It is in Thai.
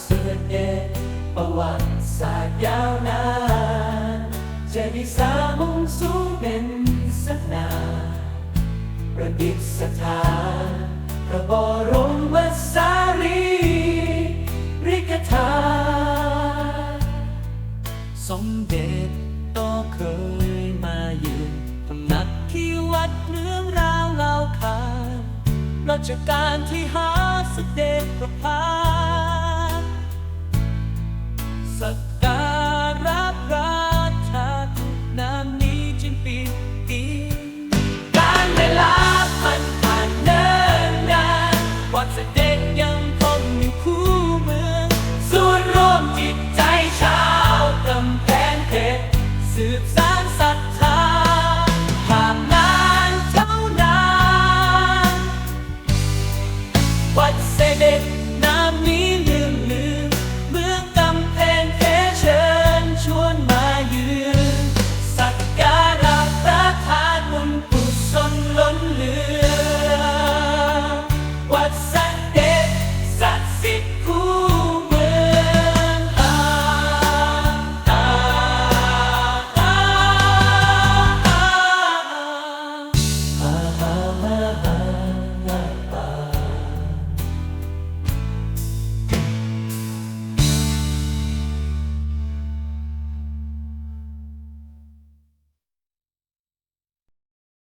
เสียเดประวัติศาสตร์ยาวนานจะมีสามุงสูงเป็นสักนาประดิษฐานพระบรมวสารีริกธาสมเด็จต่อเคยมาอยู่นตำหนักที่วัดเนื้อราวเล่าขานรัชการที่หาสเสด็จประพา Namiss